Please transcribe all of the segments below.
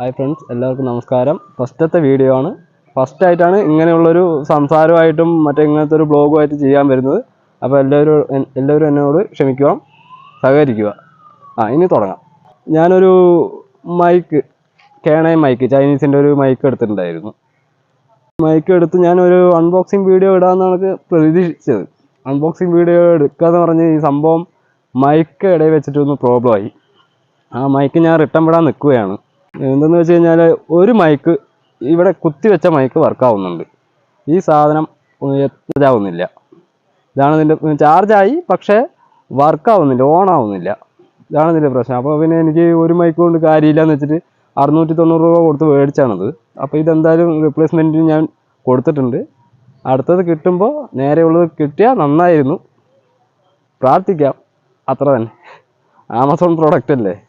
Hi friends എല്ലാവർക്കും നമസ്കാരം. ഫസ്റ്റത്തെ വീഡിയോ ആണ്. ഫസ്റ്റ് ആയിട്ടാണ് ഇങ്ങനെയുള്ളൊരു സംസാരമായിട്ടും മറ്റേ ഇങ്ങനത്തെ ഒരു ബ്ലോഗുമായിട്ട് ചെയ്യാൻ വരുന്നത്. അപ്പോൾ എല്ലാവരും എല്ലാവരും എന്നോട് ക്ഷമിക്കുക സഹകരിക്കുക. ആ ഇനി തുടങ്ങാം. ഞാനൊരു മൈക്ക് കേണൈ മൈക്ക് ചൈനീസിന്റെ ഒരു മൈക്ക് എടുത്തിട്ടുണ്ടായിരുന്നു. മൈക്ക് എടുത്ത് ഞാനൊരു അൺബോക്സിങ് വീഡിയോ ഇടാമെന്നാണ് പ്രതീക്ഷിച്ചത്. അൺബോക്സിങ് വീഡിയോ എടുക്കാന്ന് പറഞ്ഞ് ഈ സംഭവം മൈക്ക് ഇടയിൽ വെച്ചിട്ടൊന്ന് പ്രോബ്ലം ആയി. ആ മൈക്ക് ഞാൻ റിട്ടേൺ വിടാൻ നിൽക്കുകയാണ്. എന്തെന്ന് വെച്ച് കഴിഞ്ഞാൽ ഒരു മൈക്ക് ഇവിടെ കുത്തി വെച്ച മൈക്ക് വർക്കാവുന്നുണ്ട് ഈ സാധനം ചാർജ് ആവുന്നില്ല ഇതാണ് ഇതിന്റെ ചാർജായി പക്ഷേ വർക്കാവുന്നില്ല ഓൺ ആവുന്നില്ല. ഇതാണ് ഇതിന്റെ പ്രശ്നം. അപ്പോൾ പിന്നെ എനിക്ക് ഒരു മൈക്ക് കൊണ്ട് കാര്യമില്ല എന്ന് വെച്ചിട്ട് അറുന്നൂറ്റി തൊണ്ണൂറ് രൂപ കൊടുത്ത് മേടിച്ചാണത്. അപ്പോൾ ഇതെന്തായാലും റീപ്ലേസ്മെന്റിന് ഞാൻ കൊടുത്തിട്ടുണ്ട്. അടുത്തത് കിട്ടുമ്പോൾ നേരെയുള്ളത് കിട്ടിയാൽ നന്നായിരുന്നു. പ്രാർത്ഥിക്കാം. അത്ര തന്നെ. ആമസോൺ പ്രോഡക്റ്റ് അല്ലേ?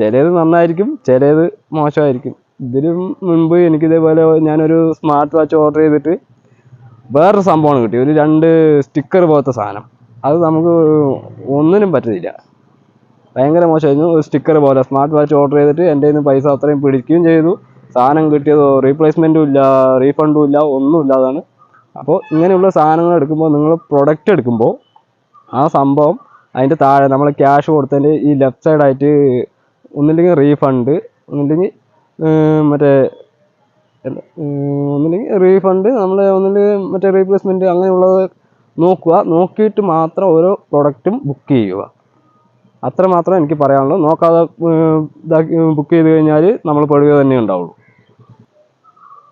ചിലത് നന്നായിരിക്കും ചിലത് മോശമായിരിക്കും. ഇതിന് മുൻപ് എനിക്ക് ഇതേപോലെ ഞാനൊരു സ്മാർട്ട് വാച്ച് ഓർഡർ ചെയ്തിട്ട് വേറൊരു സംഭവമാണ് കിട്ടി. ഒരു രണ്ട് സ്റ്റിക്കർ പോലത്തെ സാധനം. അത് നമുക്ക് ഒന്നിനും പറ്റത്തില്ല ഭയങ്കര മോശമായിരുന്നു. ഒരു സ്റ്റിക്കർ പോലെ സ്മാർട്ട് വാച്ച് ഓർഡർ ചെയ്തിട്ട് എന്റെ കയ്യിൽ നിന്ന് പൈസ അത്രയും പിടിക്കുകയും ചെയ്തു. സാധനം കിട്ടിയതോ റീപ്ലേസ്മെന്റും ഇല്ല റീഫണ്ടും ഇല്ല ഒന്നും ഇല്ലാതാണ്. അപ്പോൾ ഇങ്ങനെയുള്ള സാധനങ്ങൾ എടുക്കുമ്പോൾ നിങ്ങൾ പ്രൊഡക്റ്റ് എടുക്കുമ്പോൾ ആ സംഭവം അതിന്റെ താഴെ നമ്മൾ ക്യാഷ് കൊടുത്തതിന്റെ ഈ ലെഫ്റ്റ് സൈഡായിട്ട് ഒന്നില്ലെങ്കിൽ റീഫണ്ട് ഒന്നില്ലെങ്കിൽ മറ്റേ ഒന്നില്ലെങ്കിൽ റീഫണ്ട് നമ്മൾ ഒന്നില്ലെങ്കിൽ മറ്റേ റീപ്ലേസ്മെന്റ് അങ്ങനെയുള്ളത് നോക്കുക. നോക്കിയിട്ട് മാത്രം ഓരോ പ്രൊഡക്റ്റും ബുക്ക് ചെയ്യുക. അത്ര മാത്രമേ എനിക്ക് പറയാനുള്ളൂ. നോക്കാതെ ഇതാക്കി ബുക്ക് ചെയ്ത് കഴിഞ്ഞാൽ നമ്മൾ പെടുക തന്നെ ഉണ്ടാവുള്ളൂ.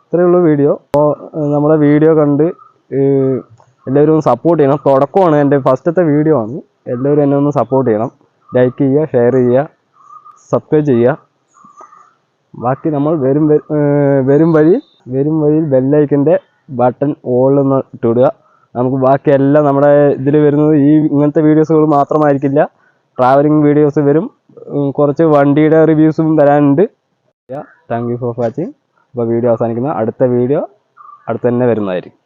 ഇത്രയേ ഉള്ളൂ വീഡിയോ. അപ്പോൾ നമ്മുടെ വീഡിയോ കണ്ട് എല്ലാവരും സപ്പോർട്ട് ചെയ്യണം. തുടക്കമാണ് എന്റെ ഫസ്റ്റത്തെ വീഡിയോ ആണ്. എല്ലാവരും എന്നെ ഒന്ന് സപ്പോർട്ട് ചെയ്യണം. ലൈക്ക് ചെയ്യുക ഷെയർ ചെയ്യുക. സബ്സ്ക്രൈബ് ചെയ്യുക. ബാക്കി നമ്മൾ വരും വരും വഴി വരും വഴിയിൽ ബെല്ലൈക്കന്റെ ബട്ടൺ ഓളെന്ന് ഇട്ടിടുക. നമുക്ക് ബാക്കി എല്ലാം നമ്മുടെ ഇതിൽ വരുന്നത് ഈ ഇങ്ങനത്തെ വീഡിയോസുകൾ മാത്രമായിരിക്കില്ല. ട്രാവലിംഗ് വീഡിയോസ് വരും. കുറച്ച് വണ്ടിയുടെ റിവ്യൂസും വരാനുണ്ട്. താങ്ക് യു ഫോർ വാച്ചിങ് അപ്പോൾ വീഡിയോ അവസാനിക്കുന്ന. അടുത്ത വീഡിയോ അടുത്ത് തന്നെ വരുന്നതായിരിക്കും.